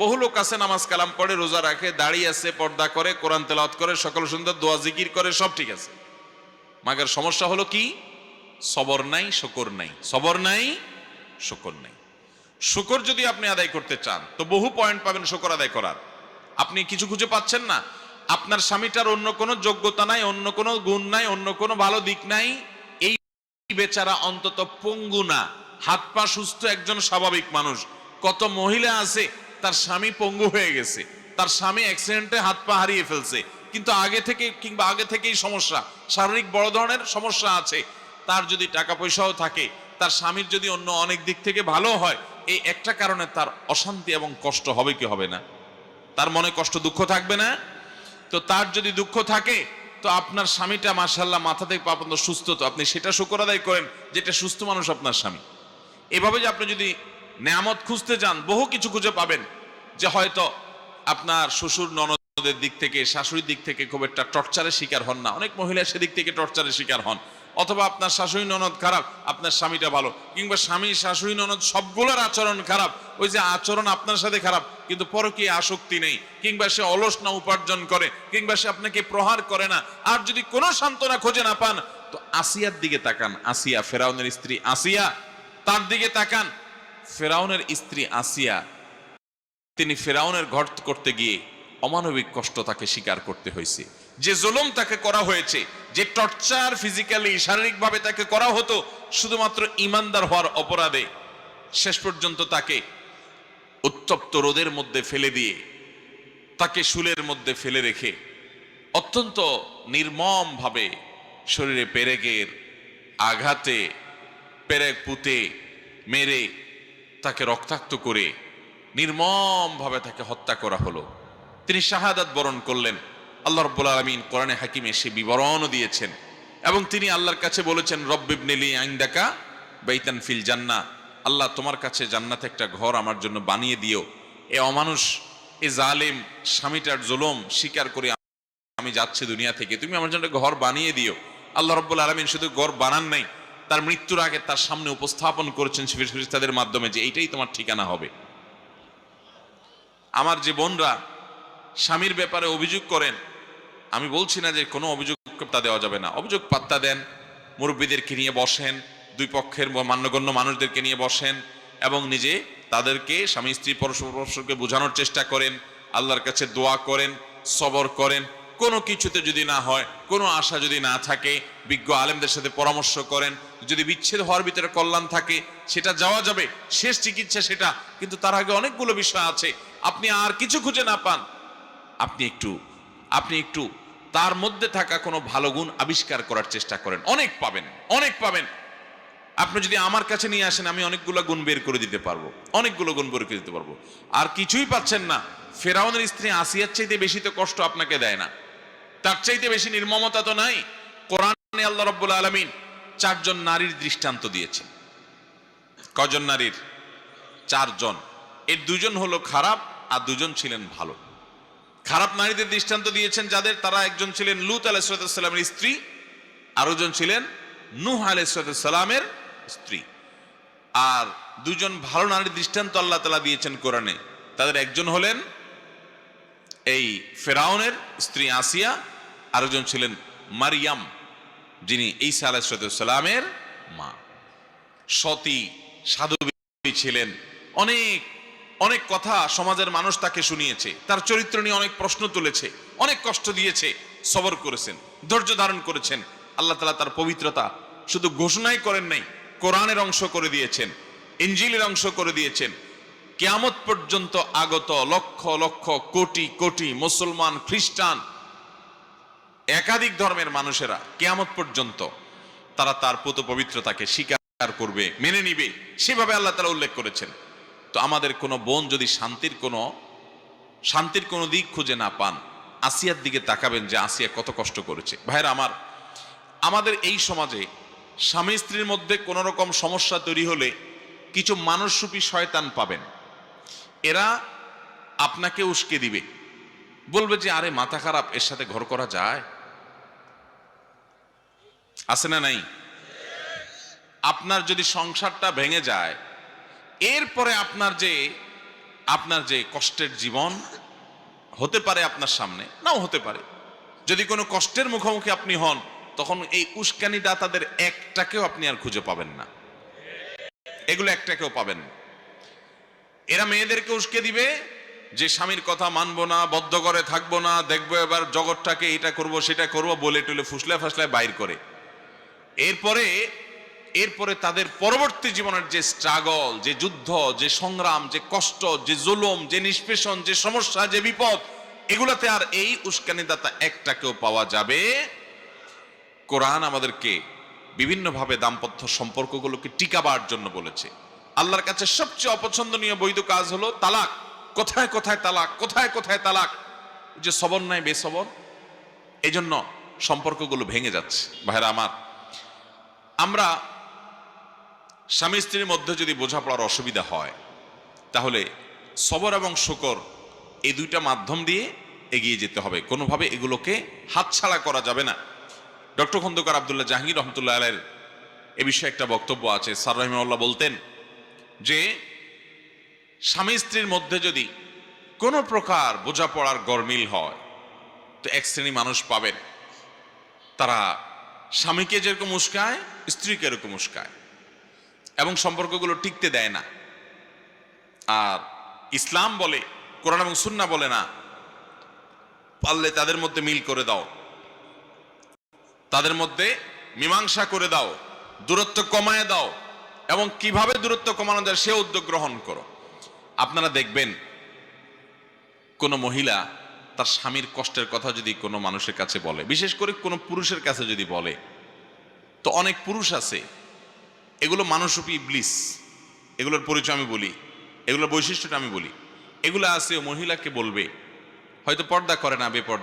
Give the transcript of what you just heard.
বহু লোক আছে নামাজ কালাম পড়ে, রোজা রাখে, দাড়ি আছে, পর্দা করে, কোরআন তেলাওয়াত করে, সকল সুন্দর, দোয়া, জিকির করে, সব ঠিক আছে। মাগের সমস্যা হলো কি? সবর নাই, শকর নাই। সবর নাই, শকর নাই। শুকর যদি আপনি আদায় করতে চান, তো বহু পয়েন্ট পাবেন শুকর আদায় করার। আপনি কিছু খুঁজে পাচ্ছেন না। আপনার স্বামীটার অন্য কোনো যোগ্যতা নাই, অন্য কোনো গুণ নাই, অন্য কোনো ভালো দিক নাই। এই বেচারা অন্তত পঙ্গু না। হাত পা সুস্থ একজন স্বাভাবিক মানুষ। কত মহিলা আছে তার স্বামী পঙ্গু হয়ে গেছে। তার স্বামী অ্যাক্সিডেন্টে হাত পা হারিয়ে ফেলছে। কিন্তু আগে থেকে কিংবা আগে থেকেই সমস্যা, শারীরিক বড় ধরনের সমস্যা আছে। তার যদি টাকা পয়সাও থাকে, তার স্বামীর যদি অন্য অনেক দিক থেকে ভালো হয়, এই একটা কারণে তার অশান্তি এবং কষ্ট হবে কি হবে না? তার মনে কষ্ট, দুঃখ থাকবে না? তো তার যদি দুঃখ থাকে, তো আপনার স্বামীটা মার্শাল্লাহ মাথা থেকে পা পর্যন্ত সুস্থ। তো আপনি সেটা শুকর আদায় করেন যেটা সুস্থ মানুষ আপনার স্বামী। এভাবে যে আপনি যদি নেয়ামত খুঁজতে যান, বহু কিছু খুঁজে পাবেন। যে হয়তো আপনার শ্বশুর ননদের দিক থেকে, শাশুড়ির দিক থেকে খুব একটা টর্চারের শিকার হন না। অনেক মহিলা সেদিক থেকে টর্চারের শিকার হন। অথবা আপনার শাশুড়ি ননদ খারাপ, আপনার স্বামীটা ভালো। কিংবা স্বামী, শাশুড়ি, ননদ সবগুলোর আচরণ খারাপ। ওই যে আচরণ আপনার সাথে খারাপ, কিন্তু পরকীয় আসক্তি নেই। কিংবা সে অলস না উপার্জন করে, কিংবা সে আপনাকে প্রহার করে না। আর যদি কোনো সান্ত্বনা খোঁজে না পান, তো আসিয়ার দিকে তাকান। আসিয়া ফেরাউনের স্ত্রী আসিয়া তার দিকে তাকান। ফেরাউনের স্ত্রী আসিয়া তিনি ফেরাউনের ঘর করতে গিয়ে অমানবিক কষ্ট তাকে স্বীকার করতে হয়েছে। যে জুলুম তাকে করা হয়েছে, যে টর্চার ফিজিক্যালি, শারীরিকভাবে তাকে করা হতো, শুধুমাত্র ইমানদার হওয়ার অপরাধে শেষ পর্যন্ত তাকে উত্তপ্ত রোদের মধ্যে ফেলে দিয়ে, তাকে শুলের মধ্যে ফেলে রেখে অত্যন্ত নির্মম ভাবে শরীরে পেরেকের আঘাতে, পেরেক পুঁতে মেরে তাকে রক্তাক্ত করে নির্মম ভাবে তাকে হত্যা করা হলো। তিনি শাহাদাত বরণ করলেন। আল্লাহ রব্বুল আলমিন কোরআনে হাকিমে সে বিবরণও দিয়েছেন। এবং তিনি আল্লাহর কাছে বলেছেন রব্বিবনেলি আইন্দাকা বেইতান ফিল জান্না। আল্লাহ তোমার কাছে জান্নাতে একটা ঘর আমার জন্য বানিয়ে দিও। এ অমানুষ, এ জালেম, স্বামীটার জুলুম স্বীকার করে আমি যাচ্ছি দুনিয়া থেকে। তুমি আমার জন্য ঘর বানিয়ে দিও। আল্লাহ রব্বুল আলমিন শুধু ঘর বানান নাই, তার মৃত্যুর আগে তার সামনে উপস্থাপন করেছেন শিবির ফিরিস্তাদের মাধ্যমে যে এইটাই তোমার ঠিকানা হবে। আমার যে বোনরা স্বামীর ব্যাপারে অভিযোগ করেন, আমি বলছি না যে কোনো অভিযোগ তা দেওয়া যাবে না। অভিযোগ পাত্তা দেন, মুরব্বীদেরকে নিয়ে বসেন, দুই পক্ষের মান্যগণ্য মানুষদেরকে নিয়ে বসেন এবং নিজে তাদেরকে, স্বামী, স্ত্রী, পরস্পর, পরস্পরকে বোঝানোর চেষ্টা করেন, আল্লাহর কাছে দোয়া করেন, সবর করেন কোনো কিছুতে যদি না হয়, কোনো আশা যদি না থাকে, বিজ্ঞ আলেমদের সাথে পরামর্শ করেন, যদি বিচ্ছেদ হওয়ার ভিতরে কল্যাণ থাকে, সেটা যাওয়া যাবে, শেষ চিকিৎসা সেটা, কিন্তু তার আগে অনেকগুলো বিষয় আছে, আপনি আর কিছু খুঁজে না পান। আপনি একটু আপনি একটু তার মধ্যে থাকা কোনো ভালো গুণ আবিষ্কার করার চেষ্টা করেন। অনেক পাবেন অনেক পাবেন। আপনি যদি আমার কাছে নিয়ে আসেন, আমি অনেকগুলো গুণ বের করে দিতে পারব, অনেকগুলো গুণ বের করে দিতে পারব। আর কিছুই পাচ্ছেন না। ফেরাউনের স্ত্রী আসিয়ার চাইতে বেশি তো কষ্ট আপনাকে দেয় না। তার চাইতে বেশি নির্মমতা তো নাই। কোরআনে আল্লাহ রব্বুল আলমিন চারজন নারীর দৃষ্টান্ত দিয়েছেন। কজন নারীর? চারজন। এর দুজন হলো খারাপ আর দুজন ছিলেন ভালো। খারাপ নারীদের দৃষ্টান্ত দিয়েছেন যাদের, তারা একজন ছিলেন লুত আলাইসালামের স্ত্রী, আরও জন ছিলেন নুহ আলাইসালামের স্ত্রী। আর দুজন ভালো নারীর দৃষ্টান্ত আল্লাহ তালা দিয়েছেন কোরআনে। তাদের একজন হলেন এই ফেরাউনের স্ত্রী আসিয়া আরেকজন ছিলেন মারিয়াম, যিনি ঈসা আলাইসালামের মা। সতী সাধুবী ছিলেন। অনেক অনেক কথা সমাজের মানুষ তাকে শুনিয়েছে। তার চরিত্র নিয়ে অনেক প্রশ্ন তুলেছে, অনেক কষ্ট দিয়েছে, সবর করেছেন, ধৈর্য ধারণ করেছেন। আল্লাহ তালা তার পবিত্রতা শুধু ঘোষণাই করেন নাই, কোরআনের অংশ করে দিয়েছেন ইঞ্জিলের অংশ করে দিয়েছেন। কেয়ামত পর্যন্ত আগত লক্ষ লক্ষ, কোটি কোটি মুসলমান, খ্রিস্টান, একাধিক ধর্মের মানুষেরা কেয়ামত পর্যন্ত তারা তার পুত পবিত্রতাকে স্বীকার করবে, মেনে নিবে। সেভাবে আল্লাহ তালা উল্লেখ করেছেন। তো আমাদের কোনো বোন যদি শান্তির কোনো শান্তির কোনো দিক খুঁজে না পান, আসিয়ার দিকে তাকাবেন যে আসিয়া কত কষ্ট করেছে। ভাইরা আমার, আমাদের এই সমাজে স্বামী স্ত্রীর মধ্যে কোনো রকম সমস্যা তৈরি হলে কিছু মানুষরূপী শয়তান পাবেন। এরা আপনাকে উস্কে দিবে। বলবে যে, আরে, মাথা খারাপ, এর সাথে ঘর করা যায়? আছে না নাই? আপনার যদি সংসারটা ভেঙে যায়, এরপরে আপনার যে আপনার যে কষ্টের জীবন হতে পারে আপনার সামনে, নাও হতে পারে। যদি কোনো কষ্টের মুখোমুখি আপনি হন, তখন এই উস্কানি দাতাদের একটাকেও আপনি আর খুঁজে পাবেন না। এগুলো একটাকেও পাবেন না। এরা মেয়েদেরকে উস্কে দিবে, যে স্বামীর কথা মানবো না, বদ্ধ করে থাকব না, দেখব এবার জগৎটাকে এটা করব, সেটা করব, বলে টুলে ফুসলে ফাসলায় বাইর করে। এরপরে এরপরে তাদের পরবর্তী জীবনের যে স্ট্রাগল যে যুদ্ধ, যে সংগ্রাম, যে কষ্ট, যে জুলুম, যে নিষ্পেষণ, যে সমস্যা, যে বিপদ, এগুলাতে আর এই উস্কানিদাতা একটাকেও পাওয়া যাবে। কোরআন আমাদেরকে বিভিন্নভাবে দাম্পত্য সম্পর্কগুলোকে টিকাবার জন্য বলেছে। আল্লাহর কাছে সবচেয়ে অপছন্দনীয় বৈধ কাজ হলো তালাক। কোথায় কোথায় তালাক, কোথায় কোথায় তালাক? যে সবর নাই, বেসবর। এই জন্য সম্পর্কগুলো ভেঙে যাচ্ছে। ভাইরা আমার, আমরা স্বামী স্ত্রীর মধ্যে যদি বোঝাপড়ার অসুবিধা হয়, তাহলে সবর এবং শুকর এই দুইটা মাধ্যম দিয়ে এগিয়ে যেতে হবে। কোনোভাবে এগুলোকে হাতছাড়া করা যাবে না। ডক্টর খন্দকার আবদুল্লাহ জাহাঙ্গীর রহমতুল্লাহ আলের এ বিষয়ে একটা বক্তব্য আছে। সার রহিমাল্লাহ বলতেন যে স্বামী স্ত্রীর মধ্যে যদি কোনো প্রকার বোঝাপড়ার গরমিল হয়, তো এক শ্রেণি মানুষ পাবেন। তারা স্বামীকে যেরকম উস্কায়, স্ত্রীকে এরকম উস্কায় এবং সম্পর্কগুলো টিকতে দেয় না। আর ইসলাম বলে, কোরআন এবং সুন্না বলে না, পারলে তাদের মধ্যে মিল করে দাও। তাদের মধ্যে মীমাংসা করে দাও, দূরত্ব কমায় দাও। এবং কীভাবে দূরত্ব কমানো যায় সে উদ্যোগ গ্রহণ করো। আপনারা দেখবেন, কোনো মহিলা তার স্বামীর কষ্টের কথা যদি কোনো মানুষের কাছে বলে, বিশেষ করে কোনো পুরুষের কাছে যদি বলে, তো অনেক পুরুষ আছে, এগুলো মানুষরূপী ব্লিস এগুলোর পরিচয় আমি বলি, এগুলোর বৈশিষ্ট্যটা আমি বলি। এগুলো আছে মহিলাকে বলবে, হয়তো পর্দা করে না, বেপর্দা।